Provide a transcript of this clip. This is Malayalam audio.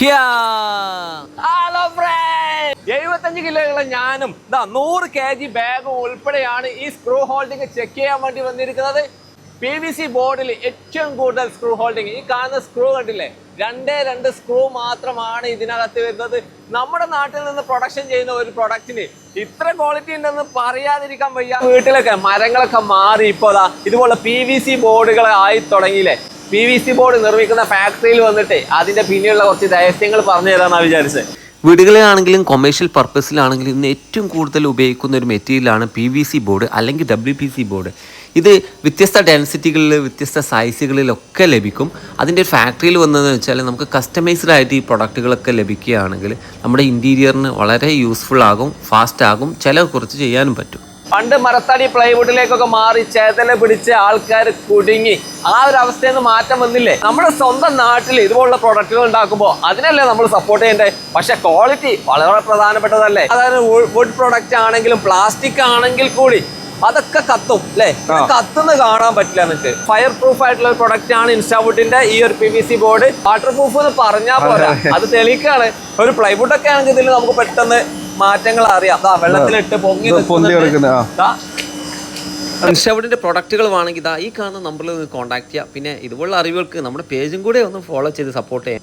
ഹലോ ഫ്രണ്ട് എഴുപത്തഞ്ച് കിലോയുള്ള ഞാനും ഇതാ നൂറ് കെ ജി ബാഗ് ഉൾപ്പെടെയാണ് ഈ സ്ക്രൂ ഹോൾഡിംഗ് ചെക്ക് ചെയ്യാൻ വേണ്ടി വന്നിരിക്കുന്നത്. പി വി സി ബോർഡിൽ ഏറ്റവും കൂടുതൽ സ്ക്രൂ ഹോൾഡിംഗ് ഈ കാണുന്ന സ്ക്രൂ കണ്ടില്ലേ? രണ്ടേ രണ്ട് സ്ക്രൂ മാത്രമാണ് ഇതിനകത്ത് വരുന്നത്. നമ്മുടെ നാട്ടിൽ നിന്ന് പ്രൊഡക്ഷൻ ചെയ്യുന്ന ഒരു പ്രൊഡക്റ്റിന് ഇത്ര ക്വാളിറ്റി ഉണ്ടെന്ന് പറയാതിരിക്കാൻ വയ്യ. വീട്ടിലൊക്കെ മരങ്ങളൊക്കെ മാറി ഇപ്പോൾ ദാ ഇതുപോലെ പി വി സി ബോർഡുകൾ ആയി തുടങ്ങിയില്ലേ? പി വി സി ബോർഡ് നിർമ്മിക്കുന്ന ഫാക്ടറിയിൽ വന്നിട്ട് അതിന്റെ പിന്നെയുള്ള കുറച്ച് രഹസ്യങ്ങൾ പറഞ്ഞു തരാന്നാ വിചാരിച്ചത്. വീടുകളിലാണെങ്കിലും കൊമേഴ്ഷ്യൽ പർപ്പസിലാണെങ്കിലും ഇന്ന് ഏറ്റവും കൂടുതൽ ഉപയോഗിക്കുന്ന ഒരു മെറ്റീരിയലാണ് പി വി സി ബോർഡ് അല്ലെങ്കിൽ ഡബ്ല്യു പി സി ബോർഡ്. ഇത് വ്യത്യസ്ത ഡെൻസിറ്റികളിൽ വ്യത്യസ്ത സൈസുകളിലൊക്കെ ലഭിക്കും. അതിന്റെ ഒരു ഫാക്ടറിയിൽ വന്നതെന്ന് വെച്ചാൽ നമുക്ക് കസ്റ്റമൈസ്ഡ് ആയിട്ട് ഈ പ്രൊഡക്റ്റുകളൊക്കെ ലഭിക്കുകയാണെങ്കിൽ നമ്മുടെ ഇന്റീരിയറിന് വളരെ യൂസ്ഫുൾ ആകും ഫാസ്റ്റ് ആകും ചിലവ് കുറച്ച് ചെയ്യാനും പറ്റും. പണ്ട് മരത്തടി പ്ലൈവുഡിലേക്കൊക്കെ മാറി ചേതല പിടിച്ച് ആൾക്കാർ കുടുങ്ങി. ആ ഒരു അവസ്ഥയിൽ നിന്ന് മാറ്റം വന്നില്ലേ? നമ്മുടെ സ്വന്തം നാട്ടിൽ ഇതുപോലുള്ള പ്രൊഡക്റ്റുകൾ ഉണ്ടാക്കുമ്പോൾ അതിനല്ലേ നമ്മൾ സപ്പോർട്ട് ചെയ്യേണ്ടത് പക്ഷെ ക്വാളിറ്റി വളരെ പ്രധാനപ്പെട്ടതല്ലേ? അതായത് വുഡ് പ്രൊഡക്റ്റ് ആണെങ്കിലും പ്ലാസ്റ്റിക് ആണെങ്കിൽ കൂടി അതൊക്കെ കത്തും അല്ലേ? കത്തുന്ന കാണാൻ പറ്റില്ല നിങ്ങൾക്ക് ഫയർ പ്രൂഫ് ആയിട്ടുള്ള ഒരു പ്രൊഡക്റ്റ് ആണ് ഇൻസ്റ്റാവുഡിന്റെ ഈ ഒരു P V C board waterproof എന്ന് പറഞ്ഞാൽ പോരാ. അത്. തെളിയിക്കാണ് ഒരു പ്ലൈവുഡ് ഒക്കെ ആണെങ്കിൽ ഇതിൽ നമുക്ക് പെട്ടെന്ന് മാറ്റങ്ങൾ അറിയാം വെള്ളത്തിലിട്ട് പൊങ്ങി പൊന്തി നിൽക്കുന്നുണ്ട്. കിടക്കുന്ന, ദാ, ഇൻസ്റ്റാവുഡിന്റെ പ്രൊഡക്റ്റുകൾ വേണമെങ്കിൽ ഇതാ ഈ കാണുന്ന നമ്പറിൽ കോൺടാക്ട് ചെയ്യുക പിന്നെ ഇതുപോലുള്ള അറിവുകൾക്ക് നമ്മുടെ പേജും കൂടെ ഒന്ന് ഫോളോ ചെയ്ത് സപ്പോർട്ട് ചെയ്യാം.